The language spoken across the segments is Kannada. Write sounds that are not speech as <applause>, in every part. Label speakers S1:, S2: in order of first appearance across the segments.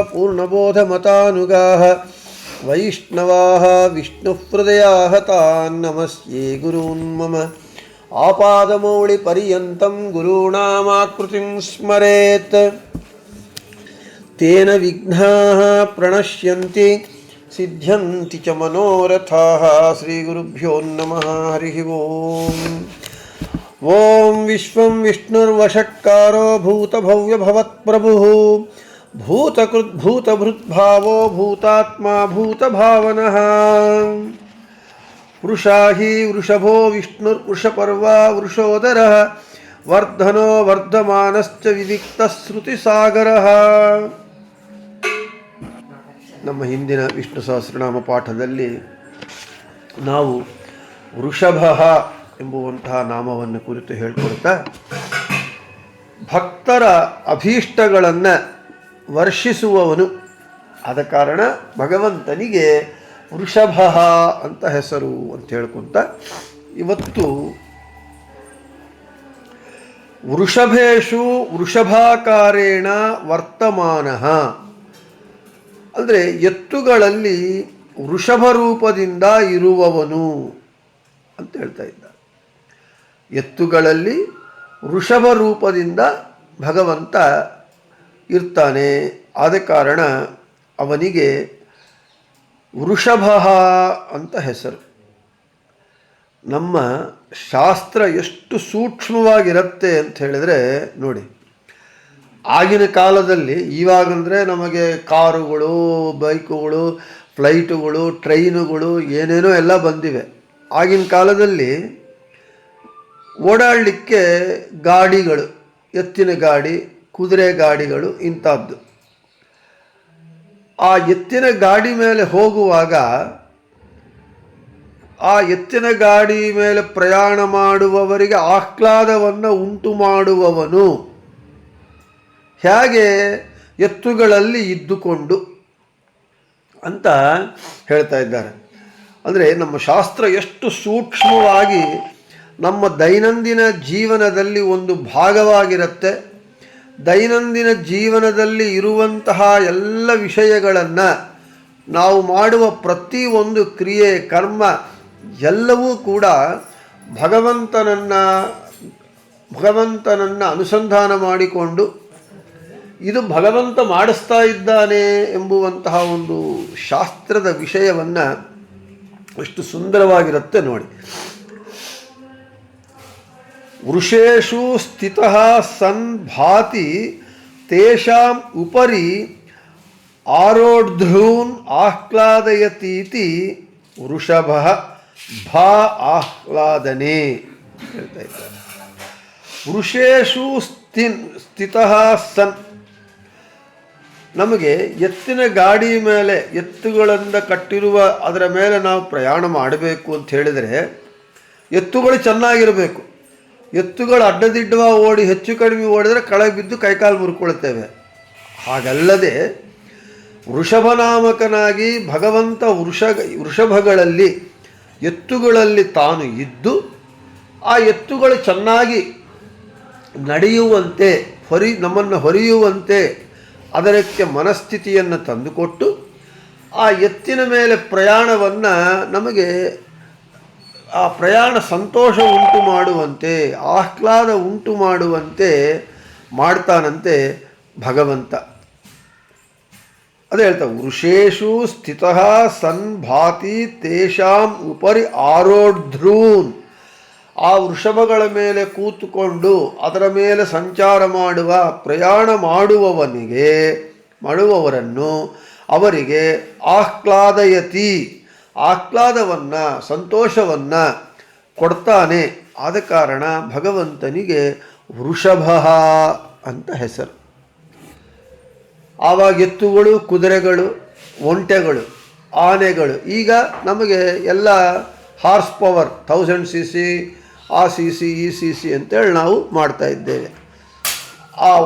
S1: पूर्णबोधमतानुगाः। वैष्णवाः विष्णुहृदयाः तान् नमस्ये गुरून् मम। आपादमौलिपर्यन्तं तेन विघ्नाः प्रणश्यन्ति, सिद्ध्यन्ति च मनोरथाः। श्रीगुरुभ्यो नमः, हरिः ओम्। ॐ विश्वं विष्णुर्वषट्कारो भूतभव्यभवत्प्रभुः ಭೂತಭೃದ್ಭಾವೋ ಭೂತಾತ್ಮ ಭೂತಭಾವನಃ. ವೃಷಾ ಹಿ ವೃಷಭೋ ವಿಷ್ಣುರ್ವೃಷಪರ್ವ ವೃಷೋದರ. ವರ್ಧನೋ ವರ್ಧಮಾನಶ್ಚ ವಿವಿಕ್ತ ಶ್ರುತಿ ಸಾಗರ ನಮ್ಮ ಹಿಂದಿನ ವಿಷ್ಣು ಸಹಸ್ರನಾಮ ಪಾಠದಲ್ಲಿ ನಾವು ವೃಷಭ ಎಂಬುವಂತಹ ನಾಮವನ್ನು ಕುರಿತು ಹೇಳ್ಕೊಳ್ತಾ ಭಕ್ತರ ಅಭೀಷ್ಟಗಳನ್ನು ವರ್ಷಿಸುವವನು. ಆದ ಕಾರಣ ಭಗವಂತನಿಗೆ ವೃಷಭ ಅಂತ ಹೆಸರು ಅಂತ ಹೇಳ್ಕೊಂತ ಇವತ್ತು ವೃಷಭೇಶು ವೃಷಭಾಕಾರೇಣ ವರ್ತಮಾನ. ಅಂದರೆ ಎತ್ತುಗಳಲ್ಲಿ ವೃಷಭ ರೂಪದಿಂದ ಇರುವವನು ಅಂತ ಹೇಳ್ತಾ ಇದ್ದ. ಎತ್ತುಗಳಲ್ಲಿ ವೃಷಭ ರೂಪದಿಂದ ಭಗವಂತ ಇರ್ತಾನೆ. ಆದ ಕಾರಣ ಅವನಿಗೆ ವೃಷಭ ಅಂತ ಹೆಸರು. ನಮ್ಮ ಶಾಸ್ತ್ರ ಎಷ್ಟು ಸೂಕ್ಷ್ಮವಾಗಿರುತ್ತೆ ಅಂತ ಹೇಳಿದರೆ ನೋಡಿ, ಆಗಿನ ಕಾಲದಲ್ಲಿ ಇವಾಗಂದರೆ ನಮಗೆ ಕಾರುಗಳು, ಬೈಕುಗಳು, ಫ್ಲೈಟುಗಳು, ಟ್ರೈನುಗಳು ಏನೇನೋ ಎಲ್ಲ ಬಂದಿವೆ. ಆಗಿನ ಕಾಲದಲ್ಲಿ ಓಡಾಡಲಿಕ್ಕೆ ಗಾಡಿಗಳು, ಎತ್ತಿನ ಗಾಡಿ ಕುದುರೆ ಗಾಡಿಗಳು ಇಂಥದ್ದು. ಆ ಎತ್ತಿನ ಗಾಡಿ ಮೇಲೆ ಹೋಗುವಾಗ, ಆ ಎತ್ತಿನ ಗಾಡಿ ಮೇಲೆ ಪ್ರಯಾಣ ಮಾಡುವವರಿಗೆ ಆಹ್ಲಾದವನ್ನು ಉಂಟು ಮಾಡುವವನು. ಹೇಗೆ ಎತ್ತುಗಳಲ್ಲಿ ಇದ್ದುಕೊಂಡು ಅಂತ ಹೇಳ್ತಾ ಇದ್ದಾರೆ. ಅಂದರೆ ನಮ್ಮ ಶಾಸ್ತ್ರ ಎಷ್ಟು ಸೂಕ್ಷ್ಮವಾಗಿ ನಮ್ಮ ದೈನಂದಿನ ಜೀವನದಲ್ಲಿ ಒಂದು ಭಾಗವಾಗಿರುತ್ತೆ. ದೈನಂದಿನ ಜೀವನದಲ್ಲಿ ಇರುವಂತಹ ಎಲ್ಲ ವಿಷಯಗಳನ್ನು ನಾವು ಮಾಡುವ ಪ್ರತಿಯೊಂದು ಕ್ರಿಯೆ, ಕರ್ಮ ಎಲ್ಲವೂ ಕೂಡ ಭಗವಂತನನ್ನು ಭಗವಂತನನ್ನು ಅನುಸಂಧಾನ ಮಾಡಿಕೊಂಡು ಇದು ಭಗವಂತ ಮಾಡಿಸ್ತಾ ಇದ್ದಾನೆ ಎಂಬುವಂತಹ ಒಂದು ಶಾಸ್ತ್ರದ ವಿಷಯವನ್ನು ಎಷ್ಟು ಸುಂದರವಾಗಿರುತ್ತೆ ನೋಡಿ. ವೃಷೇಶು ಸ್ಥಿತ ಸನ್ ಭಾತಿ ತೇಷಾಂ ಉಪರಿ ಆರೋಢ್ರೂನ್ ಆಹ್ಲಾದಯತೀತಿ ವೃಷಭ ಭಾ ಆಹ್ಲಾದನೆ ಹೇಳ್ತಾ ಇದ್ದಾರೆ. ವೃಷೇಶು ಸ್ಥಿನ್ ಸ್ಥಿತ ಸನ್ ನಮಗೆ ಎತ್ತಿನ ಗಾಡಿ ಮೇಲೆ ಎತ್ತುಗಳಿಂದ ಕಟ್ಟಿರುವ ಅದರ ಮೇಲೆ ನಾವು ಪ್ರಯಾಣ ಮಾಡಬೇಕು ಅಂತ ಹೇಳಿದರೆ ಎತ್ತುಗಳು ಚೆನ್ನಾಗಿರಬೇಕು. ಎತ್ತುಗಳು ಅಡ್ಡದಿಡ್ಡವ ಓಡಿ ಹೆಚ್ಚು ಕಡಿಮೆ ಓಡಿದರೆ ಕಳೆ ಬಿದ್ದು ಕೈಕಾಲು ಮುರ್ಕೊಳ್ತೇವೆ ಹಾಗಲ್ಲದೆ ವೃಷಭನಾಮಕನಾಗಿ ಭಗವಂತ ವೃಷ ವೃಷಭಗಳಲ್ಲಿ ಎತ್ತುಗಳಲ್ಲಿ ತಾನು ಇದ್ದು, ಆ ಎತ್ತುಗಳು ಚೆನ್ನಾಗಿ ನಡೆಯುವಂತೆ, ಹೊರಿ, ನಮ್ಮನ್ನು ಹೊರೆಯುವಂತೆ ಅದಕ್ಕೆ ಮನಸ್ಥಿತಿಯನ್ನು ತಂದುಕೊಟ್ಟು, ಆ ಎತ್ತಿನ ಮೇಲೆ ಪ್ರಯಾಣವನ್ನು ನಮಗೆ ಆ ಪ್ರಯಾಣ ಸಂತೋಷ ಉಂಟು ಮಾಡುವಂತೆ, ಆಹ್ಲಾದ ಉಂಟು ಮಾಡುವಂತೆ ಮಾಡ್ತಾನಂತೆ ಭಗವಂತ. ಅದೇ ಹೇಳ್ತಾ, ವೃಷೇಶು ಸ್ಥಿತ ಸನ್ ಭಾತಿ ತೇಷಾಂ ಉಪರಿ ಆರೋಢ್ರೂನ್ ಆ ವೃಷಭಗಳ ಮೇಲೆ ಕೂತುಕೊಂಡು ಅದರ ಮೇಲೆ ಸಂಚಾರ ಮಾಡುವ, ಪ್ರಯಾಣ ಮಾಡುವವನಿಗೆ, ಮಾಡುವವರನ್ನು ಅವರಿಗೆ ಆಹ್ಲಾದಯತಿ. ಆಹ್ಲಾದವನ್ನು, ಸಂತೋಷವನ್ನು ಕೊಡ್ತಾನೆ. ಆದ ಕಾರಣ ಭಗವಂತನಿಗೆ ವೃಷಭ ಅಂತ ಹೆಸರು. ಆವಾಗ ಎತ್ತುಗಳು, ಕುದುರೆಗಳು, ಒಂಟೆಗಳು, ಆನೆಗಳು, ಈಗ ನಮಗೆ ಎಲ್ಲ horse power thousand C C ಆ ಸಿ ಸಿ ಈ ಸಿ ಸಿ ಅಂತೇಳಿ ನಾವು ಮಾಡ್ತಾ ಇದ್ದೇವೆ. ಆ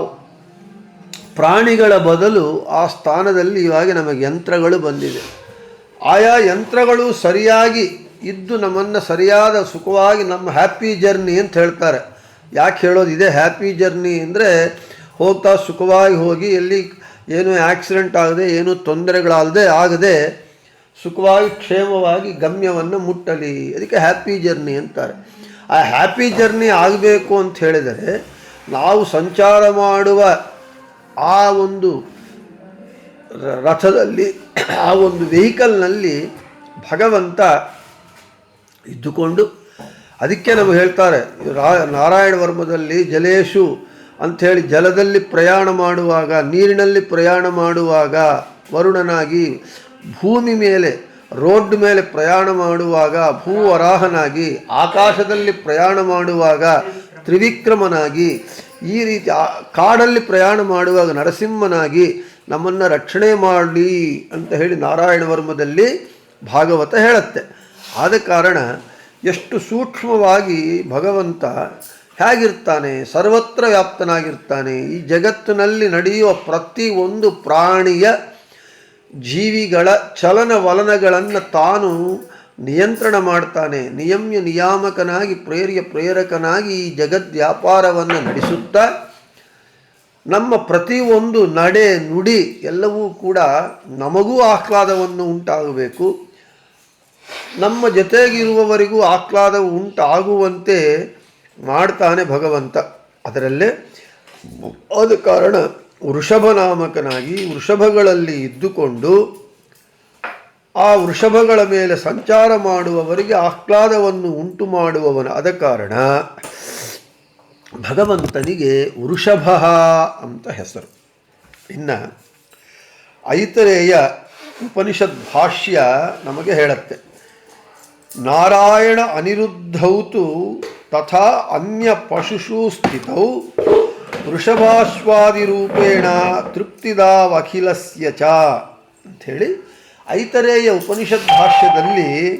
S1: ಪ್ರಾಣಿಗಳ ಬದಲು ಆ ಸ್ಥಾನದಲ್ಲಿ ಇವಾಗ ನಮಗೆ ಯಂತ್ರಗಳು ಬಂದಿದೆ. ಆಯಾ ಯಂತ್ರಗಳು ಸರಿಯಾಗಿ ಇದ್ದು ನಮ್ಮನ್ನು ಸರಿಯಾದ ಸುಖವಾಗಿ ನಮ್ಮ ಹ್ಯಾಪಿ ಜರ್ನಿ ಅಂತ ಹೇಳ್ತಾರೆ. ಯಾಕೆ ಹೇಳೋದು ಇದೆ ಹ್ಯಾಪಿ ಜರ್ನಿ ಅಂದರೆ ಹೋಗ್ತಾ ಸುಖವಾಗಿ ಹೋಗಿ ಎಲ್ಲಿ ಏನೂ ಆಕ್ಸಿಡೆಂಟ್ ಆಗದೆ, ಏನೂ ತೊಂದರೆಗಳಾಗದೆ, ಆಗದೆ ಸುಖವಾಗಿ ಕ್ಷೇಮವಾಗಿ ಗಮ್ಯವನ್ನು ಮುಟ್ಟಲಿ. ಅದಕ್ಕೆ ಹ್ಯಾಪಿ ಜರ್ನಿ ಅಂತಾರೆ. ಆ ಹ್ಯಾಪಿ ಜರ್ನಿ ಆಗಬೇಕು ಅಂತ ಹೇಳಿದರೆ ನಾವು ಸಂಚಾರ ಮಾಡುವ ಆ ಒಂದು ರಥದಲ್ಲಿ ಆ ಒಂದು ವೆಹಿಕಲ್ನಲ್ಲಿ ಭಗವಂತ ಇದ್ದುಕೊಂಡು ಅದಕ್ಕೆ ನಮಗೆ ಹೇಳ್ತಾರೆ ನಾರಾಯಣ ವರ್ಮದಲ್ಲಿ ಜಲೇಶು ಅಂಥೇಳಿ ಜಲದಲ್ಲಿ ಪ್ರಯಾಣ ಮಾಡುವಾಗ, ನೀರಿನಲ್ಲಿ ಪ್ರಯಾಣ ಮಾಡುವಾಗ ವರುಣನಾಗಿ ಭೂಮಿ ಮೇಲೆ, ರೋಡ್ ಮೇಲೆ ಪ್ರಯಾಣ ಮಾಡುವಾಗ ಭೂ ವರಾಹನಾಗಿ ಆಕಾಶದಲ್ಲಿ ಪ್ರಯಾಣ ಮಾಡುವಾಗ ತ್ರಿವಿಕ್ರಮನಾಗಿ ಈ ರೀತಿ ಕಾಡಲ್ಲಿ ಪ್ರಯಾಣ ಮಾಡುವಾಗ ನರಸಿಂಹನಾಗಿ ನಮ್ಮನ್ನು ರಕ್ಷಣೆ ಮಾಡಲಿ ಅಂತ ಹೇಳಿ ನಾರಾಯಣ ವರ್ಮದಲ್ಲಿ ಭಾಗವತ ಹೇಳುತ್ತೆ. ಆದ ಕಾರಣ ಎಷ್ಟು ಸೂಕ್ಷ್ಮವಾಗಿ ಭಗವಂತ ಹೇಗಿರ್ತಾನೆ, ಸರ್ವತ್ರ ವ್ಯಾಪ್ತನಾಗಿರ್ತಾನೆ, ಈ ಜಗತ್ತಿನಲ್ಲಿ ನಡೆಯುವ ಪ್ರತಿ ಒಂದು ಪ್ರಾಣಿಯ ಜೀವಿಗಳ ಚಲನವಲನಗಳನ್ನು ತಾನು ನಿಯಂತ್ರಣ ಮಾಡ್ತಾನೆ. ನಿಯಮ್ಯ ನಿಯಾಮಕನಾಗಿ, ಪ್ರೇರ್ಯ ಪ್ರೇರಕನಾಗಿ ಈ ಜಗದ್ ವ್ಯಾಪಾರವನ್ನು ನಡೆಸುತ್ತಾ ನಮ್ಮ ಪ್ರತಿಯೊಂದು ನಡೆ, ನುಡಿ ಎಲ್ಲವೂ ಕೂಡ ನಮಗೂ ಆಹ್ಲಾದವನ್ನು ಉಂಟಾಗಬೇಕು. ನಮ್ಮ ಜೊತೆಗಿರುವವರಿಗೂ ಆಹ್ಲಾದ ಉಂಟಾಗುವಂತೆ ಮಾಡ್ತಾನೆ ಭಗವಂತ. ಅದರಲ್ಲೇ ಆದ ಕಾರಣ ವೃಷಭ ನಾಮಕನಾಗಿ ವೃಷಭಗಳಲ್ಲಿ ಇದ್ದುಕೊಂಡು ಆ ವೃಷಭಗಳ ಮೇಲೆ ಸಂಚಾರ ಮಾಡುವವರಿಗೆ ಆಹ್ಲಾದವನ್ನು ಉಂಟು ಮಾಡುವವನ ಆದ ಕಾರಣ ಭಗವಂತನಿಗೆ ವೃಷಭ ಅಂತ ಹೆಸರು. ಇನ್ನು ಐತರೇಯ ಉಪನಿಷತ್ ಭಾಷ್ಯ ನಮಗೆ ಹೇಳುತ್ತೆ. ನಾರಾಯಣ ಅನಿರುದ್ಧೌತು ತಥಾ ಅನ್ಯ ಪಶುಷು ಸ್ಥಿತೌ ವೃಷಭಾಶ್ವಾದಿರೂಪೇಣ ತೃಪ್ತಿದಾವಖಿಲಸ್ಯ ಚ ಅಂಥೇಳಿ ಐತರೇಯ ಉಪನಿಷತ್ ಭಾಷ್ಯದಲ್ಲಿ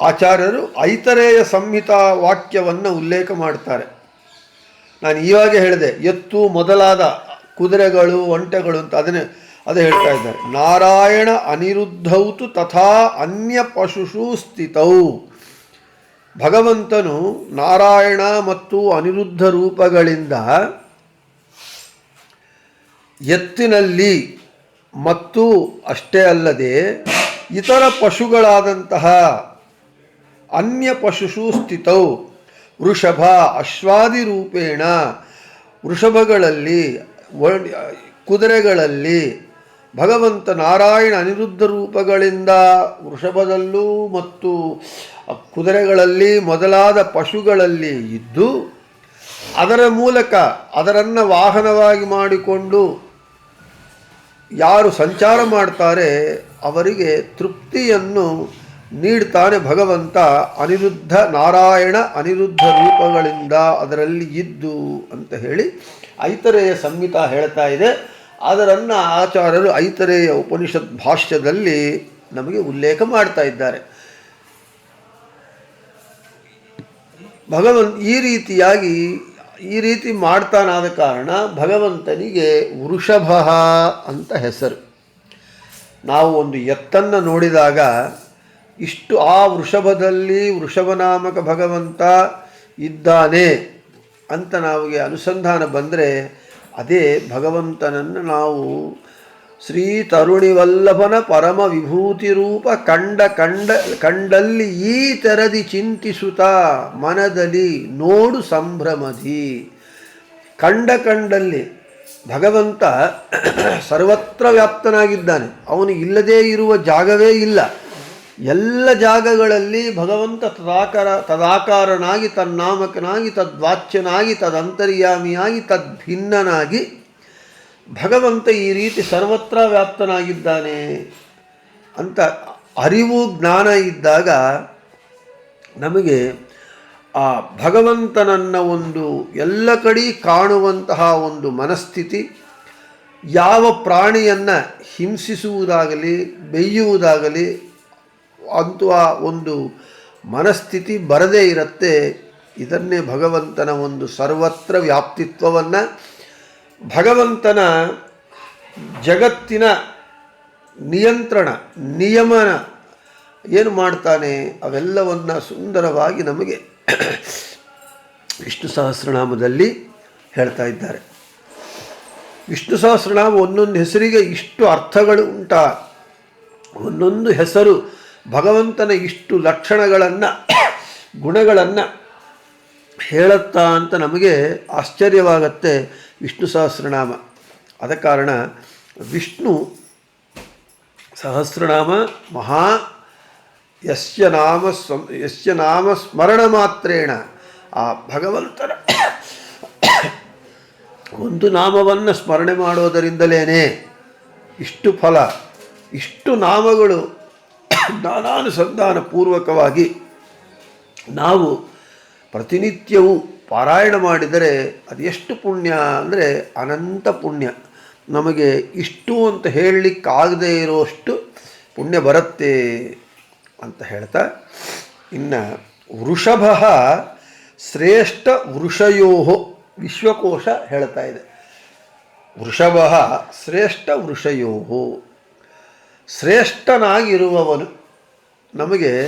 S1: ಆಚಾರ್ಯರು ಐತರೇಯ ಸಂಹಿತಾ ವಾಕ್ಯವನ್ನು ಉಲ್ಲೇಖ ಮಾಡ್ತಾರೆ. ನಾನು ಈವಾಗ ಹೇಳಿದೆ, ಎತ್ತು ಮೊದಲಾದ ಕುದುರೆಗಳು, ಒಂಟೆಗಳು ಅಂತ ಅದನ್ನೇ ಅದೇ ಹೇಳ್ತಾ ಇದ್ದಾರೆ. ನಾರಾಯಣ ಅನಿರುದ್ಧೌತು ತಥಾ ಅನ್ಯ ಪಶುಷು ಸ್ಥಿತೌ. ಭಗವಂತನು ನಾರಾಯಣ ಮತ್ತು ಅನಿರುದ್ಧ ರೂಪಗಳಿಂದ ಎತ್ತಿನಲ್ಲಿ ಮತ್ತು ಅಷ್ಟೇ ಅಲ್ಲದೆ ಇತರ ಪಶುಗಳಾದಂತಹ ಅನ್ಯ ಪಶುಷು ಸ್ಥಿತೌ. ವೃಷಭ ಅಶ್ವಾದಿ ರೂಪೇಣ ವೃಷಭಗಳಲ್ಲಿ ಕುದುರೆಗಳಲ್ಲಿ ಭಗವಂತ ನಾರಾಯಣ ಅನಿರುದ್ಧ ರೂಪಗಳಿಂದ ವೃಷಭದಲ್ಲೂ ಮತ್ತು ಕುದುರೆಗಳಲ್ಲಿ ಮೊದಲಾದ ಪಶುಗಳಲ್ಲಿ ಇದ್ದು, ಅದರ ಮೂಲಕ ಅದರನ್ನು ವಾಹನವಾಗಿ ಮಾಡಿಕೊಂಡು ಯಾರು ಸಂಚಾರ ಮಾಡ್ತಾರೆ, ಅವರಿಗೆ ತೃಪ್ತಿಯನ್ನು ನೀಡ್ತಾನೆ ಭಗವಂತ ಅನಿರುದ್ಧ ನಾರಾಯಣ ಅನಿರುದ್ಧ ರೂಪಗಳಿಂದ ಅದರಲ್ಲಿ ಇದ್ದು ಅಂತ ಹೇಳಿ ಐತರೆಯ ಸಂಹಿತ ಹೇಳ್ತಾ ಇದೆ. ಅದರನ್ನು ಆಚಾರ್ಯರು ಐತರೆಯ ಉಪನಿಷತ್ ಭಾಷ್ಯದಲ್ಲಿ ನಮಗೆ ಉಲ್ಲೇಖ ಮಾಡ್ತಾ ಇದ್ದಾರೆ. ಭಗವಂತ ಈ ರೀತಿಯಾಗಿ ಈ ರೀತಿ ಮಾಡ್ತಾನಾದ ಕಾರಣ ಭಗವಂತನಿಗೆ ವೃಷಭ ಅಂತ ಹೆಸರು. ನಾವು ಒಂದು ಎತ್ತನ್ನು ನೋಡಿದಾಗ ಇಷ್ಟು ಆ ವೃಷಭದಲ್ಲಿ ವೃಷಭನಾಮಕ ಭಗವಂತ ಇದ್ದಾನೆ ಅಂತ ನಮಗೆ ಅನುಸಂಧಾನ ಬಂದರೆ ಅದೇ ಭಗವಂತನನ್ನು ನಾವು ಶ್ರೀ ತರುಣಿವಲ್ಲಭನ ಪರಮ ವಿಭೂತಿ ರೂಪ ಕಂಡ ಕಂಡ ಕಂಡಲ್ಲಿ ಈ ತೆರದಿ ಚಿಂತಿಸುತ್ತ ಮನದಲ್ಲಿ ನೋಡು ಸಂಭ್ರಮದಿ. ಕಂಡ ಕಂಡಲ್ಲಿ ಭಗವಂತ ಸರ್ವತ್ರ ವ್ಯಾಪ್ತನಾಗಿದ್ದಾನೆ. ಅವನು ಇಲ್ಲದೇ ಇರುವ ಜಾಗವೇ ಇಲ್ಲ. ಎಲ್ಲ ಜಾಗಗಳಲ್ಲಿ ಭಗವಂತ ತದಾಕಾರ ತದಾಕಾರನಾಗಿ, ತನ್ನಾಮಕನಾಗಿ, ತದ್ವಾಚ್ಯನಾಗಿ, ತದಂತರ್ಯಾಮಿಯಾಗಿ, ತದ್ಭಿನ್ನನಾಗಿ ಭಗವಂತ ಈ ರೀತಿ ಸರ್ವತ್ರ ವ್ಯಾಪ್ತನಾಗಿದ್ದಾನೆ ಅಂತ ಅರಿವು, ಜ್ಞಾನ ಇದ್ದಾಗ ನಮಗೆ ಆ ಭಗವಂತನನ್ನ ಒಂದು ಎಲ್ಲ ಕಡೆ ಕಾಣುವಂತಹ ಒಂದು ಮನಸ್ಥಿತಿ, ಯಾವ ಪ್ರಾಣಿಯನ್ನು ಹಿಂಸಿಸುವುದಾಗಲಿ ಬೆಯ್ಯುವುದಾಗಲಿ ಅಂತಹ ಒಂದು ಮನಸ್ಥಿತಿ ಬರದೇ ಇರುತ್ತೆ, ಇದನ್ನೇ ಭಗವಂತನ ಒಂದು ಸರ್ವತ್ರ ವ್ಯಾಪ್ತಿತ್ವವನ್ನು ಭಗವಂತನ ಜಗತ್ತಿನ ನಿಯಂತ್ರಣ, ನಿಯಮನ ಏನು ಮಾಡ್ತಾನೆ, ಅವೆಲ್ಲವನ್ನು ಸುಂದರವಾಗಿ ನಮಗೆ ವಿಷ್ಣು ಸಹಸ್ರನಾಮದಲ್ಲಿ ಹೇಳ್ತಾ ಇದ್ದಾರೆ. ವಿಷ್ಣು ಸಹಸ್ರನಾಮ ಒಂದೊಂದು ಹೆಸರಿಗೆ ಇಷ್ಟು ಅರ್ಥಗಳು ಉಂಟಾ. ಒಂದೊಂದು ಹೆಸರು ಭಗವಂತನ ಇಷ್ಟು ಲಕ್ಷಣಗಳನ್ನು, ಗುಣಗಳನ್ನು ಹೇಳುತ್ತಾ ಅಂತ ನಮಗೆ ಆಶ್ಚರ್ಯವಾಗತ್ತೆ ವಿಷ್ಣು ಸಹಸ್ರನಾಮ. ಆದ ಕಾರಣ ವಿಷ್ಣು ಸಹಸ್ರನಾಮ ಮಹಾ ಯಸ್ಯ ನಾಮ ಸ್ವ, ಯಸ್ಯ ನಾಮ ಸ್ಮರಣ ಮಾತ್ರೇಣ. ಆ ಭಗವಂತನ ಒಂದು ನಾಮವನ್ನು ಸ್ಮರಣೆ ಮಾಡೋದರಿಂದಲೇ ಇಷ್ಟು ಫಲ, ಇಷ್ಟು ನಾಮಗಳು ಜ್ಞಾನಾನುಸಂಧಾನ ಪೂರ್ವಕವಾಗಿ ನಾವು ಪ್ರತಿನಿತ್ಯವೂ ಪಾರಾಯಣ ಮಾಡಿದರೆ ಅದು ಎಷ್ಟು ಪುಣ್ಯ ಅಂದರೆ ಅನಂತ ಪುಣ್ಯ. ನಮಗೆ ಇಷ್ಟು ಅಂತ ಹೇಳಲಿಕ್ಕಾಗದೇ ಇರೋಷ್ಟು ಪುಣ್ಯ ಬರುತ್ತೆ ಅಂತ ಹೇಳ್ತಾ, ಇನ್ನು ವೃಷಭ ಶ್ರೇಷ್ಠ ವೃಷಯೋ ವಿಶ್ವಕೋಶ ಹೇಳ್ತಾ ಇದೆ. ವೃಷಭ ಶ್ರೇಷ್ಠ ವೃಷಯೋ, ಶ್ರೇಷ್ಠನಾಗಿರುವವನು ನಮಗೆ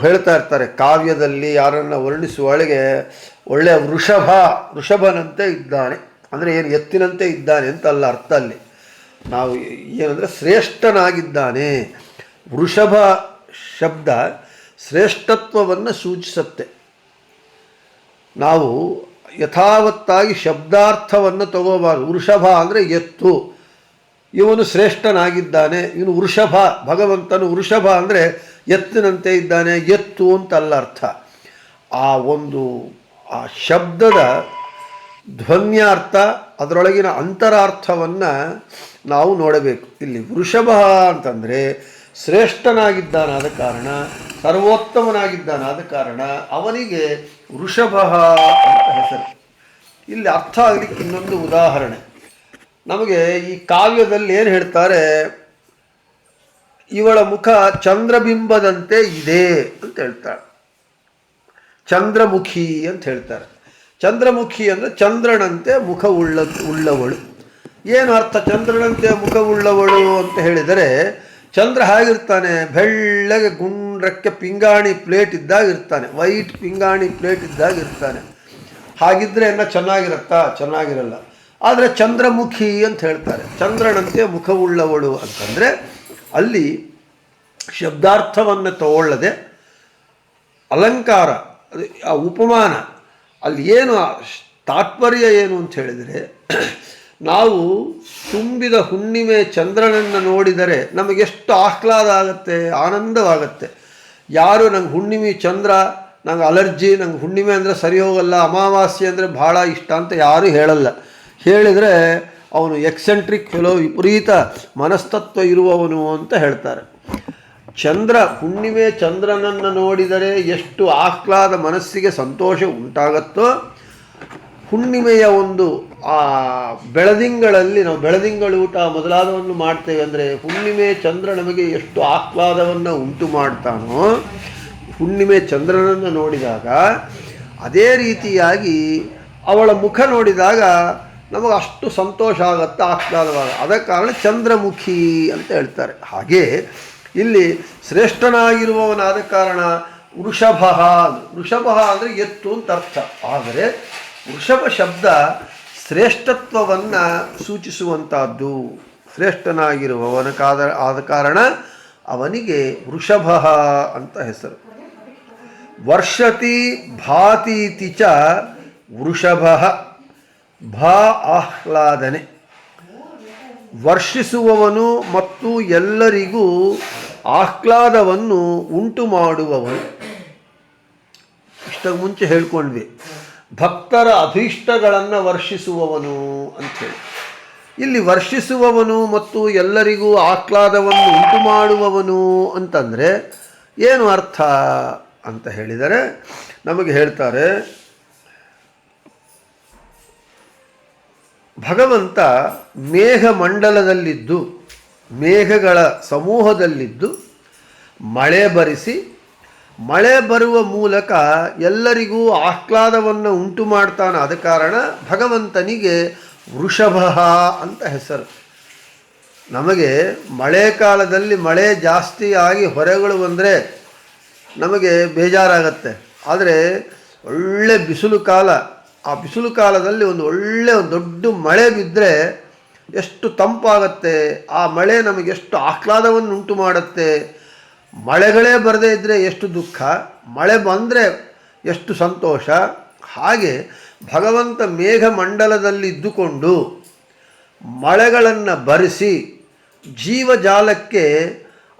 S1: ಹೇಳ್ತಾ ಇರ್ತಾರೆ, ಕಾವ್ಯದಲ್ಲಿ ಯಾರನ್ನು ವರ್ಣಿಸುವಳಿಗೆ ಒಳ್ಳೆಯ ವೃಷಭ, ವೃಷಭನಂತೆ ಇದ್ದಾನೆ. ಅಂದರೆ ಏನು ಎತ್ತಿನಂತೆ ಇದ್ದಾನೆ ಅಂತ ಅಲ್ಲ ಅರ್ಥ ಅಲ್ಲಿ. ನಾವು ಏನಂದರೆ ಶ್ರೇಷ್ಠನಾಗಿದ್ದಾನೆ. ವೃಷಭ ಶಬ್ದ ಶ್ರೇಷ್ಠತ್ವವನ್ನು ಸೂಚಿಸುತ್ತೆ. ನಾವು ಯಥಾವತ್ತಾಗಿ ಶಬ್ದಾರ್ಥವನ್ನು ತಗೋಬಾರ್ದು. ವೃಷಭ ಅಂದರೆ ಎತ್ತು. ಇವನು ಶ್ರೇಷ್ಠನಾಗಿದ್ದಾನೆ, ಇವನು ವೃಷಭ, ಭಗವಂತನು ವೃಷಭ ಅಂದರೆ ಎತ್ತಿನಂತೆ ಇದ್ದಾನೆ, ಎತ್ತು ಅಂತಲ್ಲ ಅರ್ಥ. ಆ ಒಂದು, ಆ ಶಬ್ದದ ಧ್ವನ್ಯಾರ್ಥ, ಅದರೊಳಗಿನ ಅಂತರಾರ್ಥವನ್ನು ನಾವು ನೋಡಬೇಕು. ಇಲ್ಲಿ ವೃಷಭ ಅಂತಂದರೆ ಶ್ರೇಷ್ಠನಾಗಿದ್ದಾನಾದ ಕಾರಣ, ಸರ್ವೋತ್ತಮನಾಗಿದ್ದಾನಾದ ಕಾರಣ ಅವನಿಗೆ ವೃಷಭ ಅಂತ ಹೆಸರು. ಇಲ್ಲಿ ಅರ್ಥ ಆಗಲಿಕ್ಕೆ ಇನ್ನೊಂದು ಉದಾಹರಣೆ. ನಮಗೆ ಈ ಕಾವ್ಯದಲ್ಲಿ ಏನು ಹೇಳ್ತಾರೆ? ಇವಳ ಮುಖ ಚಂದ್ರಬಿಂಬದಂತೆ ಇದೆ ಅಂತ ಹೇಳ್ತಾರೆ. ಚಂದ್ರಮುಖಿ ಅಂತ ಹೇಳ್ತಾರೆ. ಚಂದ್ರಮುಖಿ ಅಂದರೆ ಚಂದ್ರನಂತೆ ಮುಖ ಉಳ್ಳ, ಉಳ್ಳವಳು. ಏನು ಅರ್ಥ ಚಂದ್ರನಂತೆ ಮುಖ ಉಳ್ಳವಳು ಅಂತ ಹೇಳಿದರೆ, ಚಂದ್ರ ಹಾಗಿರ್ತಾನೆ, ಬೆಳ್ಳಗೆ ಗುಂಡ್ರಕ್ಕೆ ಪಿಂಗಾಣಿ ಪ್ಲೇಟ್ ಇದ್ದಾಗ ಇರ್ತಾನೆ, ವೈಟ್ ಪಿಂಗಾಣಿ ಪ್ಲೇಟ್ ಇದ್ದಾಗ ಇರ್ತಾನೆ. ಹಾಗಿದ್ರೆ ಎಲ್ಲ ಚೆನ್ನಾಗಿರುತ್ತಾ? ಚೆನ್ನಾಗಿರಲ್ಲ. ಆದರೆ ಚಂದ್ರಮುಖಿ ಅಂತ ಹೇಳ್ತಾರೆ. ಚಂದ್ರನಂತೆ ಮುಖವುಳ್ಳವಳು ಅಂತಂದರೆ ಅಲ್ಲಿ ಶಬ್ದಾರ್ಥವನ್ನು ತಗೊಳ್ಳದೆ ಅಲಂಕಾರ ಆ ಉಪಮಾನ, ಅಲ್ಲಿ ಏನು ತಾತ್ಪರ್ಯ ಏನು ಅಂತ ಹೇಳಿದರೆ <clears throat> ನಾವು ತುಂಬಿದ ಹುಣ್ಣಿಮೆ ಚಂದ್ರನನ್ನು ನೋಡಿದರೆ ನಮಗೆಷ್ಟು ಆಹ್ಲಾದ ಆಗುತ್ತೆ, ಆನಂದವಾಗುತ್ತೆ. ಯಾರು ನಂಗೆ ಹುಣ್ಣಿಮೆ ಚಂದ್ರ, ನಂಗೆ ಅಲರ್ಜಿ, ನಂಗೆ ಹುಣ್ಣಿಮೆ ಅಂದರೆ ಸರಿ ಹೋಗಲ್ಲ, ಅಮಾವಾಸ್ಯೆ ಅಂದರೆ ಭಾಳ ಇಷ್ಟ ಅಂತ ಯಾರೂ ಹೇಳಲ್ಲ. ಹೇಳಿದರೆ ಅವನು ಎಕ್ಸೆಂಟ್ರಿಕ್ ಫೆಲೋ ವಿಪರೀತ ಮನಸ್ತತ್ವ ಇರುವವನು ಅಂತ ಹೇಳ್ತಾರೆ. ಚಂದ್ರ ಹುಣ್ಣಿಮೆ ಚಂದ್ರನನ್ನು ನೋಡಿದರೆ ಎಷ್ಟು ಆಹ್ಲಾದ ಮನಸ್ಸಿಗೆ ಸಂತೋಷ ಉಂಟಾಗತ್ತೋ, ಹುಣ್ಣಿಮೆಯ ಒಂದು ಆ ಬೆಳದಿಂಗಳಲ್ಲಿ ನಾವು ಬೆಳದಿಂಗಳು ಊಟ ಮೊದಲಾದವನ್ನು ಮಾಡ್ತೇವೆ ಅಂದರೆ ಹುಣ್ಣಿಮೆ ಚಂದ್ರ ನಮಗೆ ಎಷ್ಟು ಆಹ್ಲಾದವನ್ನು ಉಂಟು ಮಾಡ್ತಾನೋ, ಹುಣ್ಣಿಮೆ ಚಂದ್ರನನ್ನು ನೋಡಿದಾಗ ಅದೇ ರೀತಿಯಾಗಿ ಅವಳ ಮುಖ ನೋಡಿದಾಗ ನಮಗೆ ಅಷ್ಟು ಸಂತೋಷ ಆಗುತ್ತೆ ಆಹ್ಲಾದವಾಗ ಅದ ಕಾರಣ ಚಂದ್ರಮುಖಿ ಅಂತ ಹೇಳ್ತಾರೆ. ಹಾಗೆ ಇಲ್ಲಿ ಶ್ರೇಷ್ಠನಾಗಿರುವವನಾದ ಕಾರಣ ವೃಷಭ ವೃಷಭ ಅಂದರೆ ಎತ್ತು ಅಂತ ಅರ್ಥ. ಆದರೆ ವೃಷಭ ಶಬ್ದ ಶ್ರೇಷ್ಠತ್ವವನ್ನು ಸೂಚಿಸುವಂಥದ್ದು ಶ್ರೇಷ್ಠನಾಗಿರುವವನ ಕಾದ, ಆದ ಕಾರಣ ಅವನಿಗೆ ವೃಷಭ ಅಂತ ಹೆಸರು. ವರ್ಷತಿ ಭಾತೀತಿ ಚ ವೃಷಭ. ಭಾ ಆಹ್ಲಾದನೆ. ವರ್ಷಿಸುವವನು ಮತ್ತು ಎಲ್ಲರಿಗೂ ಆಹ್ಲಾದವನ್ನು ಉಂಟು ಮಾಡುವವನು ಇಷ್ಟಕ್ಕೆ ಮುಂಚೆ ಹೇಳ್ಕೊಂಡ್ವಿ. ಭಕ್ತರ ಅಭೀಷ್ಟಗಳನ್ನು ವರ್ಷಿಸುವವನು ಅಂಥೇಳಿ ಇಲ್ಲಿ ವರ್ಷಿಸುವವನು ಮತ್ತು ಎಲ್ಲರಿಗೂ ಆಹ್ಲಾದವನ್ನು ಉಂಟು ಮಾಡುವವನು ಅಂತಂದರೆ ಏನು ಅರ್ಥ ಅಂತ ಹೇಳಿದರೆ, ನಮಗೆ ಹೇಳ್ತಾರೆ ಭಗವಂತ ಮೇಘಮಂಡಲದಲ್ಲಿದ್ದು, ಮೇಘಗಳ ಸಮೂಹದಲ್ಲಿದ್ದು ಮಳೆ ಬರಿಸಿ, ಮಳೆ ಬರುವ ಮೂಲಕ ಎಲ್ಲರಿಗೂ ಆಹ್ಲಾದವನ್ನು ಉಂಟು ಮಾಡ್ತಾನೆ. ಆದ ಕಾರಣ ಭಗವಂತನಿಗೆ ವೃಷಭ ಅಂತ ಹೆಸರು. ನಮಗೆ ಮಳೆ ಕಾಲದಲ್ಲಿ ಮಳೆ ಜಾಸ್ತಿ ಆಗಿ ಹೊರೆಗಳು ಬಂದರೆ ನಮಗೆ ಬೇಜಾರಾಗತ್ತೆ. ಆದರೆ ಒಳ್ಳೆ ಬಿಸಿಲು ಕಾಲ ಆ ಬಿಸಿಲು ಕಾಲದಲ್ಲಿ ಒಂದು ಒಳ್ಳೆ ಒಂದು ದೊಡ್ಡ ಮಳೆ ಬಿದ್ದರೆ ಎಷ್ಟು ತಂಪಾಗತ್ತೆ, ಆ ಮಳೆ ನಮಗೆ ಎಷ್ಟು ಆಹ್ಲಾದವನ್ನು ಉಂಟು ಮಾಡುತ್ತೆ. ಮಳೆಗಳೇ ಬರದೇ ಇದ್ದರೆ ಎಷ್ಟು ದುಃಖ, ಮಳೆ ಬಂದರೆ ಎಷ್ಟು ಸಂತೋಷ. ಹಾಗೆ ಭಗವಂತ ಮೇಘಮಂಡಲದಲ್ಲಿ ಇದ್ದುಕೊಂಡು ಮಳೆಗಳನ್ನು ಬರೆಸಿ ಜೀವಜಾಲಕ್ಕೆ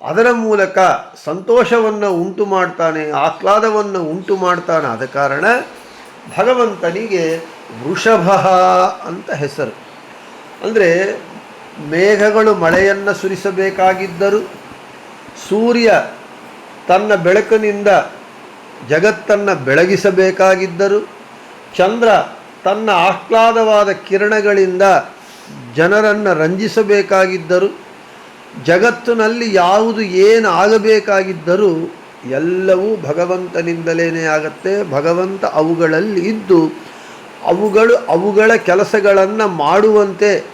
S1: ಅದರ ಮೂಲಕ ಸಂತೋಷವನ್ನು ಉಂಟು ಮಾಡ್ತಾನೆ, ಆಹ್ಲಾದವನ್ನು ಉಂಟು ಮಾಡ್ತಾನೆ ಆದ ಕಾರಣ ಭಗವಂತನಿಗೆ ವೃಷಭ ಅಂತ ಹೆಸರು. ಅಂದರೆ ಮೇಘಗಳು ಮಳೆಯನ್ನು ಸುರಿಸಬೇಕಾಗಿದ್ದರು ಸೂರ್ಯ ತನ್ನ ಬೆಳಕಿನಿಂದ ಜಗತ್ತನ್ನು ಬೆಳಗಿಸಬೇಕಾಗಿದ್ದರು ಚಂದ್ರ ತನ್ನ ಆಹ್ಲಾದವಾದ ಕಿರಣಗಳಿಂದ ಜನರನ್ನು ರಂಜಿಸಬೇಕಾಗಿದ್ದರು ಜಗತ್ತಿನಲ್ಲಿ ಯಾವುದು ಏನು ಆಗಬೇಕಾಗಿದ್ದರೂ ಎಲ್ಲವೂ ಭಗವಂತನಿಂದಲೇ ಆಗತ್ತೆ. ಭಗವಂತ ಅವುಗಳಲ್ಲಿ ಇದ್ದು ಅವುಗಳು ಅವುಗಳ ಕೆಲಸಗಳನ್ನು ಮಾಡುವಂತೆ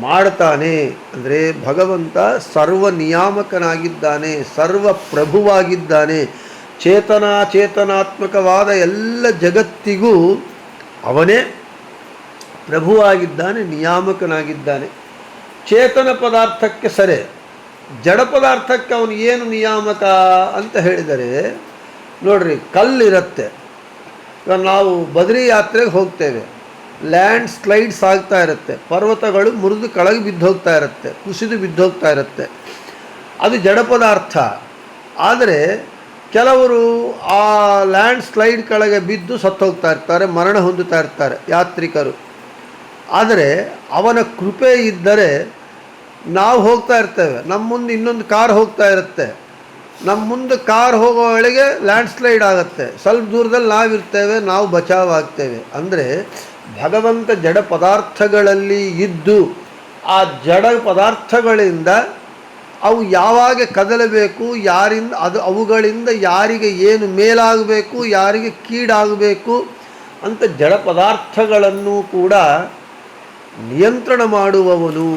S1: ಮಾಡ್ತಾನೆ. ಅಂದರೆ ಭಗವಂತ ಸರ್ವ ನಿಯಾಮಕನಾಗಿದ್ದಾನೆ ಸರ್ವ ಪ್ರಭುವಾಗಿದ್ದಾನೆ ಚೇತನಾಚೇತನಾತ್ಮಕವಾದ ಎಲ್ಲ ಜಗತ್ತಿಗೂ ಅವನೇ ಪ್ರಭುವಾಗಿದ್ದಾನೆ, ನಿಯಾಮಕನಾಗಿದ್ದಾನೆ. ಚೇತನ ಪದಾರ್ಥಕ್ಕೆ ಸರಿ. ಜಡ ಪದಾರ್ಥಕ್ಕೆ ಅವನು ಏನು ನಿಯಾಮಕ ಅಂತ ಹೇಳಿದರೆ, ನೋಡ್ರಿ, ಕಲ್ಲಿರುತ್ತೆ. ಇವಾಗ ನಾವು ಬದ್ರಿ ಯಾತ್ರೆಗೆ ಹೋಗ್ತೇವೆ. ಲ್ಯಾಂಡ್ ಸ್ಲೈಡ್ಸ್ ಆಗ್ತಾ ಇರುತ್ತೆ. ಪರ್ವತಗಳು ಮುರಿದು ಕೆಳಗೆ ಬಿದ್ದೋಗ್ತಾ ಇರುತ್ತೆ. ಕುಸಿದು ಬಿದ್ದೋಗ್ತಾ ಇರುತ್ತೆ. ಅದು ಜಡ ಪದಾರ್ಥ. ಆದರೆ ಕೆಲವರು ಆ ಲ್ಯಾಂಡ್ ಸ್ಲೈಡ್ ಕೆಳಗೆ ಬಿದ್ದು ಸತ್ತು ಹೋಗ್ತಾ ಇರ್ತಾರೆ, ಮರಣ ಹೊಂದುತ್ತಾ ಇರ್ತಾರೆ ಯಾತ್ರಿಕರು. ಆದರೆ ಅವನ ಕೃಪೆ ಇದ್ದರೆ ನಾವು ಹೋಗ್ತಾ ಇರ್ತೇವೆ. ನಮ್ಮ ಮುಂದೆ ಇನ್ನೊಂದು ಕಾರ್ ಹೋಗ್ತಾ ಇರುತ್ತೆ. ನಮ್ಮ ಮುಂದೆ ಕಾರ್ ಹೋಗೋ ವೇಳೆಗೆ ಲ್ಯಾಂಡ್ ಸ್ಲೈಡ್ ಆಗುತ್ತೆ. ಸ್ವಲ್ಪ ದೂರದಲ್ಲಿ ನಾವಿರ್ತೇವೆ, ನಾವು ಬಚಾವಾಗ್ತೇವೆ. ಅಂದರೆ ಭಗವಂತ ಜಡ ಪದಾರ್ಥಗಳಲ್ಲಿ ಇದ್ದು ಆ ಜಡ ಪದಾರ್ಥಗಳಿಂದ ಅವು ಯಾವಾಗ ಕದಲಬೇಕು, ಯಾರಿಂದ ಅದು ಅವುಗಳಿಂದ ಯಾರಿಗೆ ಏನು ಮೇಲಾಗಬೇಕು, ಯಾರಿಗೆ ಕೀಡಾಗಬೇಕು ಅಂತ ಜಡ ಪದಾರ್ಥಗಳನ್ನು ಕೂಡ ನಿಯಂತ್ರಣ ಮಾಡುವವನು.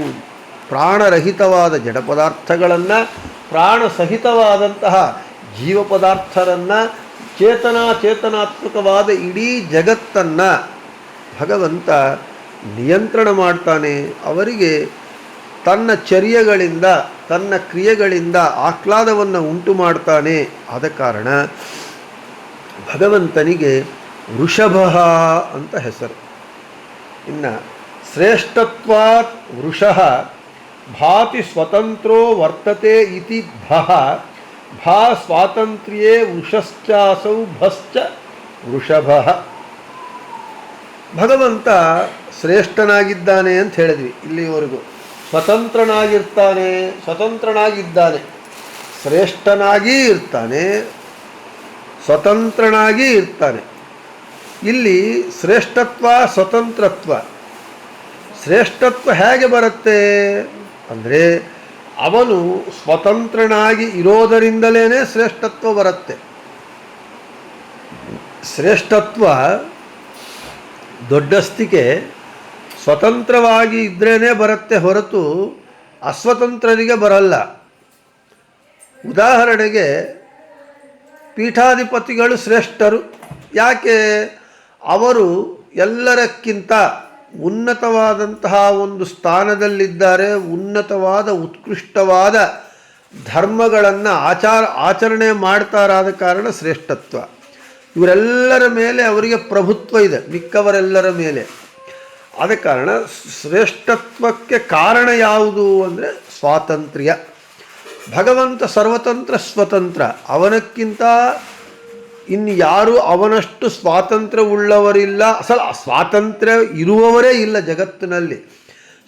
S1: ಪ್ರಾಣರಹಿತವಾದ ಜಡ ಪದಾರ್ಥಗಳನ್ನು, ಪ್ರಾಣಸಹಿತವಾದಂತಹ ಜೀವ ಪದಾರ್ಥರನ್ನು, ಚೇತನಾಚೇತನಾತ್ಮಕವಾದ ಇಡೀ ಜಗತ್ತನ್ನು ಭಗವಂತ ನಿಯಂತ್ರಣ ಮಾಡ್ತಾನೆ. ಅವರಿಗೆ ತನ್ನ ಚರ್ಯಗಳಿಂದ, ತನ್ನ ಕ್ರಿಯೆಗಳಿಂದ ಆಹ್ಲಾದವನ್ನು ಉಂಟು ಮಾಡ್ತಾನೆ. ಆದ ಕಾರಣ ಭಗವಂತನಿಗೆ ವೃಷಭ ಅಂತ ಹೆಸರು. ಇನ್ನು ಶ್ರೇಷ್ಠತ್ವಾತ್ ವೃಷಃ ಭಾತಿ ಸ್ವತಂತ್ರೋ ವರ್ತತೆ ಇತಿ ಭಃ, ಭಾ ಸ್ವಾತಂತ್ರ್ಯೇ ವೃಷಶ್ಚಾಸೌ ಭಶ್ಚ ವೃಷಭ. ಭಗವಂತ ಶ್ರೇಷ್ಠನಾಗಿದ್ದಾನೆ ಅಂತ ಹೇಳಿದ್ವಿ ಇಲ್ಲಿವರೆಗೂ. ಸ್ವತಂತ್ರನಾಗಿರ್ತಾನೆ, ಸ್ವತಂತ್ರನಾಗಿದ್ದಾನೆ. ಶ್ರೇಷ್ಠನಾಗಿ ಇರ್ತಾನೆ, ಸ್ವತಂತ್ರನಾಗಿ ಇರ್ತಾನೆ. ಇಲ್ಲಿ ಶ್ರೇಷ್ಠತ್ವ, ಸ್ವತಂತ್ರತ್ವ. ಶ್ರೇಷ್ಠತ್ವ ಹೇಗೆ ಬರುತ್ತೆ? ಅಂದರೆ ಅವನು ಸ್ವತಂತ್ರನಾಗಿ ಇರೋದರಿಂದಲೇ ಶ್ರೇಷ್ಠತ್ವ ಬರುತ್ತೆ. ಶ್ರೇಷ್ಠತ್ವ ದೊಡ್ಡಸ್ತಿಕೆ ಸ್ವತಂತ್ರವಾಗಿ ಇದ್ರೇ ಬರುತ್ತೆ ಹೊರತು ಅಸ್ವತಂತ್ರರಿಗೆ ಬರಲ್ಲ. ಉದಾಹರಣೆಗೆ ಪೀಠಾಧಿಪತಿಗಳು ಶ್ರೇಷ್ಠರು. ಯಾಕೆ? ಅವರು ಎಲ್ಲರಕ್ಕಿಂತ ಉನ್ನತವಾದಂತಹ ಒಂದು ಸ್ಥಾನದಲ್ಲಿದ್ದಾರೆ, ಉನ್ನತವಾದ, ಉತ್ಕೃಷ್ಟವಾದ ಧರ್ಮಗಳನ್ನು ಆಚಾರ, ಆಚರಣೆ ಮಾಡ್ತಾರಾದ ಕಾರಣ ಶ್ರೇಷ್ಠತ್ವ. ಇವರೆಲ್ಲರ ಮೇಲೆ ಅವರಿಗೆ ಪ್ರಭುತ್ವ ಇದೆ, ಮಿಕ್ಕವರೆಲ್ಲರ ಮೇಲೆ. ಆದ ಕಾರಣ ಶ್ರೇಷ್ಠತ್ವಕ್ಕೆ ಕಾರಣ ಯಾವುದು ಅಂದರೆ ಸ್ವಾತಂತ್ರ್ಯ. ಭಗವಂತ ಸರ್ವತಂತ್ರ, ಸ್ವತಂತ್ರ. ಅವನಕ್ಕಿಂತ ಇನ್ನು ಯಾರು ಅವನಷ್ಟು ಸ್ವಾತಂತ್ರ್ಯ ಉಳ್ಳವರಿಲ್ಲ ಅಸಲ ಸ್ವಾತಂತ್ರ್ಯ ಇರುವವರೇ ಇಲ್ಲ ಜಗತ್ತಿನಲ್ಲಿ.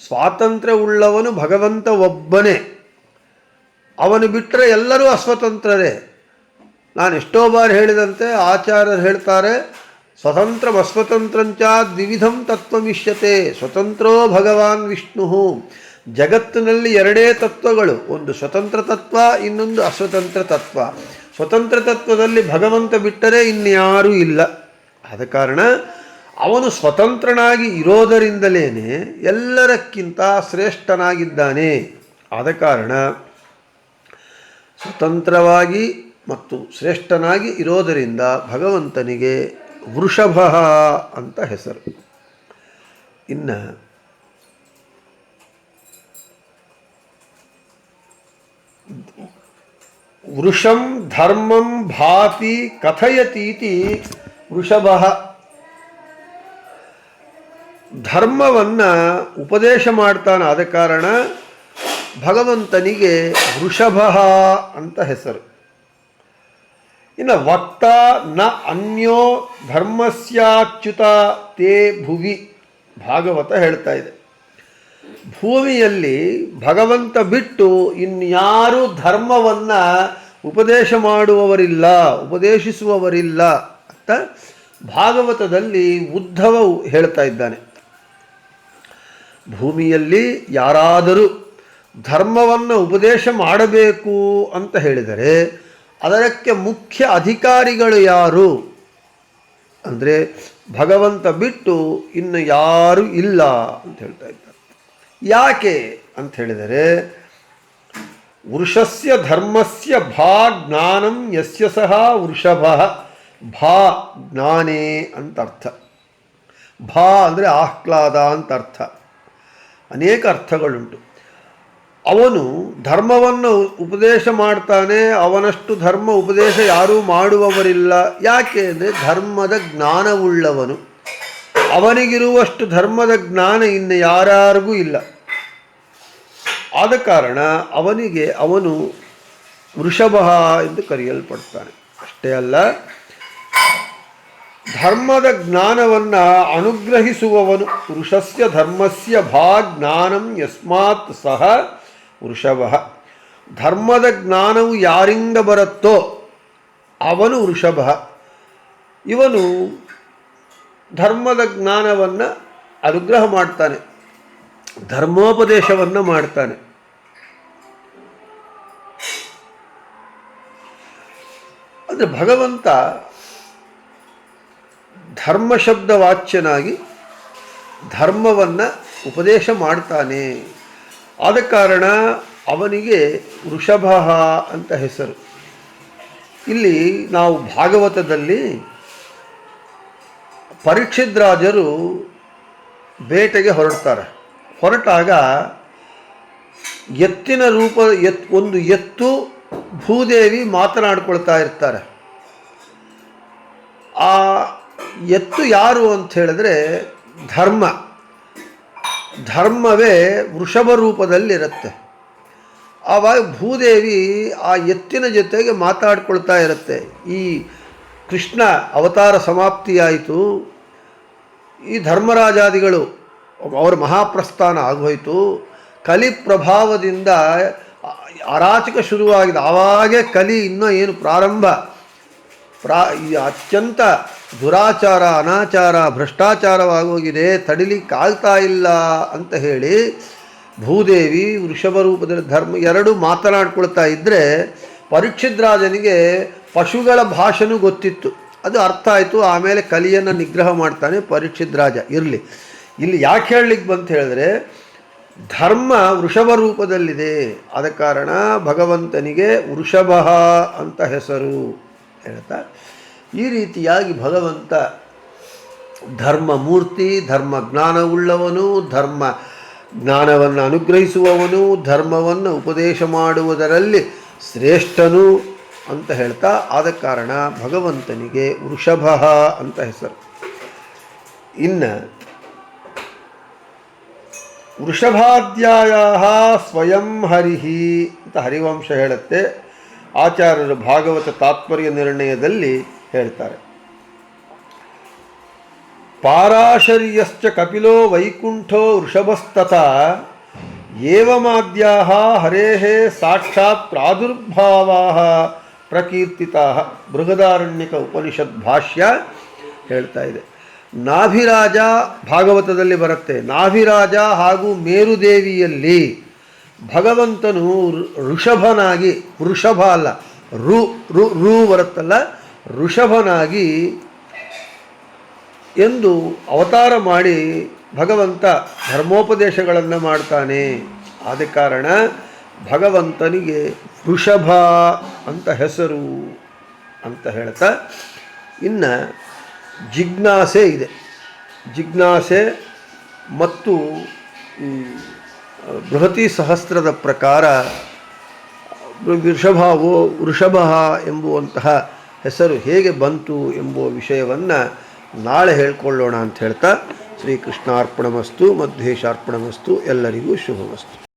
S1: ಸ್ವಾತಂತ್ರ್ಯ ಉಳ್ಳವನು ಭಗವಂತ ಒಬ್ಬನೇ. ಅವನು ಬಿಟ್ಟರೆ ಎಲ್ಲರೂ ಅಸ್ವತಂತ್ರರೇ. ನಾನು ಎಷ್ಟೋ ಬಾರಿ ಹೇಳಿದಂತೆ ಆಚಾರ್ಯರು ಹೇಳ್ತಾರೆ, ಸ್ವತಂತ್ರ ಅಸ್ವತಂತ್ರಂಚ ದ್ವಿವಿಧಂ ತತ್ವವಿಷ್ಯತೆ, ಸ್ವತಂತ್ರೋ ಭಗವಾನ್ ವಿಷ್ಣು. ಜಗತ್ತಿನಲ್ಲಿ ಎರಡೇ ತತ್ವಗಳು, ಒಂದು ಸ್ವತಂತ್ರ ತತ್ವ, ಇನ್ನೊಂದು ಅಸ್ವತಂತ್ರ ತತ್ವ. ಸ್ವತಂತ್ರ ತತ್ವದಲ್ಲಿ ಭಗವಂತ ಬಿಟ್ಟರೆ ಇನ್ಯಾರೂ ಇಲ್ಲ. ಆದ ಕಾರಣ ಅವನು ಸ್ವತಂತ್ರನಾಗಿ ಇರೋದರಿಂದಲೇ ಎಲ್ಲರಕ್ಕಿಂತ ಶ್ರೇಷ್ಠನಾಗಿದ್ದಾನೆ. ಆದ ಕಾರಣ ಸ್ವತಂತ್ರವಾಗಿ ಮತ್ತು ಶ್ರೇಷ್ಠನಾಗಿ ಇರೋದರಿಂದ ಭಗವಂತನಿಗೆ ವೃಷಭ ಅಂತ ಹೆಸರು. ಇನ್ನು ವೃಷಂ ಧರ್ಮಂ ಭಾತಿ ಕಥಯತೀತಿ ವೃಷಭ. ಧರ್ಮವನ್ನು ಉಪದೇಶ ಮಾಡ್ತಾನೆ ಆದ ಕಾರಣ ಭಗವಂತನಿಗೆ ವೃಷಭ ಅಂತ ಹೆಸರು. ಇನ್ನು ವಕ್ತ ನ ಅನ್ಯೋ ಧರ್ಮಸ್ಯಾಚ್ಯುತ ತೇ ಭುವಿ ಭಾಗವತ ಹೇಳ್ತಾ ಇದೆ. ಭೂಮಿಯಲ್ಲಿ ಭಗವಂತ ಬಿಟ್ಟು ಇನ್ಯಾರೂ ಧರ್ಮವನ್ನು ಉಪದೇಶ ಮಾಡುವವರಿಲ್ಲ, ಉಪದೇಶಿಸುವವರಿಲ್ಲ ಅಂತ ಭಾಗವತದಲ್ಲಿ ಉದ್ಧವ ಹೇಳ್ತಾ ಇದ್ದಾನೆ. ಭೂಮಿಯಲ್ಲಿ ಯಾರಾದರೂ ಧರ್ಮವನ್ನು ಉಪದೇಶ ಮಾಡಬೇಕು ಅಂತ ಹೇಳಿದರೆ ಅದಕ್ಕೆ ಮುಖ್ಯ ಅಧಿಕಾರಿಗಳು ಯಾರು? ಅಂದರೆ ಭಗವಂತ ಬಿಟ್ಟು ಇನ್ನು ಯಾರು ಇಲ್ಲ ಅಂತ ಹೇಳ್ತಾ ಇದ್ದಾರೆ ಯಾಕೆ ಅಂತ ಹೇಳಿದರೆ, ವೃಷಸ್ಯ ಧರ್ಮಸ್ಯ ಭಾ ಜ್ಞಾನಂ ಯಸ್ಯ ಸಹ ವೃಷಭ, ಭಾ ಜ್ಞಾನೇ ಅಂತ ಅರ್ಥ. ಭಾ ಅಂದರೆ ಆಹ್ಲಾದ ಅಂತ ಅರ್ಥ. ಅನೇಕ ಅರ್ಥಗಳುಂಟು. ಅವನು ಧರ್ಮವನ್ನು ಉಪದೇಶ ಮಾಡ್ತಾನೆ, ಅವನಷ್ಟು ಧರ್ಮ ಉಪದೇಶ ಯಾರೂ ಮಾಡುವವರಿಲ್ಲ. ಯಾಕೆ ಅಂದರೆ ಧರ್ಮದ ಜ್ಞಾನವುಳ್ಳವನು. ಅವನಿಗಿರುವಷ್ಟು ಧರ್ಮದ ಜ್ಞಾನ ಇನ್ನು ಯಾರ್ಯಾರಿಗೂ ಇಲ್ಲ. ಆದ ಕಾರಣ ಅವನಿಗೆ ಅವನು ವೃಷಭ ಎಂದು ಕರೆಯಲ್ಪಡ್ತಾನೆ. ಅಷ್ಟೇ ಅಲ್ಲ, ಧರ್ಮದ ಜ್ಞಾನವನ್ನು ಅನುಗ್ರಹಿಸುವವನು ವೃಷಸ್ಯ ಧರ್ಮಸ್ಯ ಭಾ ಜ್ಞಾನಂ ಯಸ್ಮಾತ್ ಸಹ ವೃಷಭ. ಧರ್ಮದ ಜ್ಞಾನವು ಯಾರಿಂದ ಬರುತ್ತೋ ಅವನು ವೃಷಭ. ಇವನು ಧರ್ಮದ ಜ್ಞಾನವನ್ನು ಅನುಗ್ರಹ ಮಾಡ್ತಾನೆ. ಧರ್ಮೋಪದೇಶವನ್ನು ಮಾಡ್ತಾನೆ. ಅಂದರೆ ಭಗವಂತ ಧರ್ಮ ಶಬ್ದ ವಾಚ್ಯನಾಗಿ ಧರ್ಮವನ್ನು ಉಪದೇಶ ಮಾಡ್ತಾನೆ. ಆದ ಕಾರಣ ಅವನಿಗೆ ವೃಷಭ ಅಂತ ಹೆಸರು. ಇಲ್ಲಿ ನಾವು ಭಾಗವತದಲ್ಲಿ ಪರೀಕ್ಷಿದ್ರಾಜರು ಬೇಟೆಗೆ ಹೊರಡ್ತಾರೆ. ಹೊರಟಾಗ ಎತ್ತಿನ ರೂಪ, ಎತ್, ಒಂದು ಎತ್ತು ಭೂದೇವಿ ಮಾತನಾಡ್ಕೊಳ್ತಾ ಇರ್ತಾರೆ. ಆ ಎತ್ತು ಯಾರು ಅಂತ ಹೇಳಿದ್ರೆ ಧರ್ಮ. ಧರ್ಮವೇ ವೃಷಭ ರೂಪದಲ್ಲಿರುತ್ತೆ. ಆವಾಗ ಭೂದೇವಿ ಆ ಎತ್ತಿನ ಜೊತೆಗೆ ಮಾತಾಡ್ಕೊಳ್ತಾ ಇರುತ್ತೆ. ಈ ಕೃಷ್ಣ ಅವತಾರ ಸಮಾಪ್ತಿಯಾಯಿತು. ಈ ಧರ್ಮರಾಜಾದಿಗಳು ಅವರ ಮಹಾಪ್ರಸ್ಥಾನ ಆಗೋಯಿತು. ಕಲಿ ಪ್ರಭಾವದಿಂದ ಅರಾಚಕ ಶುರುವಾಗಿದೆ. ಆವಾಗೇ ಕಲಿ ಇನ್ನೂ ಏನು ಪ್ರಾರಂಭ. ಪ್ರಾ ಈ ಅತ್ಯಂತ ದುರಾಚಾರ, ಅನಾಚಾರ, ಭ್ರಷ್ಟಾಚಾರವಾಗೋಗಿದೆ. ತಡಿಲಿಕ್ಕಾಗ್ತಾ ಇಲ್ಲ ಅಂತ ಹೇಳಿ ಭೂದೇವಿ ವೃಷಭ ರೂಪದಲ್ಲಿ ಧರ್ಮ ಎರಡು ಮಾತನಾಡ್ಕೊಳ್ತಾ ಇದ್ದರೆ ಪರೀಕ್ಷಿದ್ರಾಜನಿಗೆ ಪಶುಗಳ ಭಾಷೆನೂ ಗೊತ್ತಿತ್ತು. ಅದು ಅರ್ಥ ಆಯಿತು. ಆಮೇಲೆ ಕಲಿಯನ್ನು ನಿಗ್ರಹ ಮಾಡ್ತಾನೆ ಪರೀಕ್ಷಿದ್ರಾಜ ಇರಲಿ. ಇಲ್ಲಿ ಯಾಕೆ ಹೇಳಲಿಕ್ಕೆ ಬಂತ ಹೇಳಿದ್ರೆ, ಧರ್ಮ ವೃಷಭ ರೂಪದಲ್ಲಿದೆ. ಆದ ಕಾರಣ ಭಗವಂತನಿಗೆ ವೃಷಭ ಅಂತ ಹೆಸರು ಹೇಳ್ತಾ, ಈ ರೀತಿಯಾಗಿ ಭಗವಂತ ಧರ್ಮ ಮೂರ್ತಿ, ಧರ್ಮ ಜ್ಞಾನವುಳ್ಳವನು, ಧರ್ಮ ಜ್ಞಾನವನ್ನು ಅನುಗ್ರಹಿಸುವವನು, ಧರ್ಮವನ್ನು ಉಪದೇಶ ಮಾಡುವುದರಲ್ಲಿ ಶ್ರೇಷ್ಠನು. ಅಂತ ಹೇಳ್ತಾ ಆದ ಕಾರಣ ಭಗವಂತನಿಗೆ ವೃಷಭ ಅಂತ ಹೆಸರು. ಇನ್ನು ವೃಷಭಾಧ್ಯಾಯ ಸ್ವಯಂ ಹರಿಹಿ ಅಂತ ಹರಿವಂಶ ಹೇಳುತ್ತೆ. ಆಚಾರ್ಯರು ಭಾಗವತ ತಾತ್ಪರ್ಯ ನಿರ್ಣಯದಲ್ಲಿ ಹೇಳ್ತಾರೆ. ಪಾರಾಶರ್ಯಶ್ಚ ಕಪಿಲೋ ವೈಕುಂಠೋ ವೃಷಭಸ್ತಥ ಏವಮಾದ್ಯಾ ಹರೇಹೇ ಸಾಕ್ಷಾತ್ ಪ್ರಾದುರ್ಭಾವಾ ಪ್ರಕೀರ್ತಿತಾ ಬೃಹದಾರಣ್ಯಕ ಉಪನಿಷತ್ ಭಾಷ್ಯ ಹೇಳ್ತಾ ಇದೆ. ನಾಭಿರಾಜ ಭಾಗವತದಲ್ಲಿ ಬರುತ್ತೆ. ನಾಭಿರಾಜ ಹಾಗೂ ಮೇರುದೇವಿಯಲ್ಲಿ ಭಗವಂತನು ಋಷಭನಾಗಿ ವೃಷಭ ಅಲ್ಲ, ರು ರು ರು ಬರುತ್ತಲ್ಲ, ಋಷಭನಾಗಿ ಎಂದು ಅವತಾರ ಮಾಡಿ ಭಗವಂತ ಧರ್ಮೋಪದೇಶಗಳನ್ನು ಮಾಡ್ತಾನೆ. ಆದ ಕಾರಣ ಭಗವಂತನಿಗೆ ವೃಷಭ ಅಂತ ಹೆಸರು ಅಂತ ಹೇಳ್ತಾ, ಇನ್ನು ಜಿಜ್ಞಾಸೆ ಇದೆ. ಜಿಜ್ಞಾಸೆ ಮತ್ತು ಬೃಹತಿ ಸಹಸ್ರದ ಪ್ರಕಾರ ವೃಷಭಾವೋ ವೃಷಭ ಎಂಬುವಂತಹ ಹೆಸರು ಹೇಗೆ ಬಂತು ಎಂಬುವ ವಿಷಯವನ್ನು ನಾಳೆ ಹೇಳ್ಕೊಳ್ಳೋಣ ಅಂತ ಹೇಳ್ತಾ, ಶ್ರೀಕೃಷ್ಣಾರ್ಪಣಮಸ್ತು ಮಧ್ವೇಶಾರ್ಪಣಮಸ್ತು ಎಲ್ಲರಿಗೂ ಶುಭಮಸ್ತು.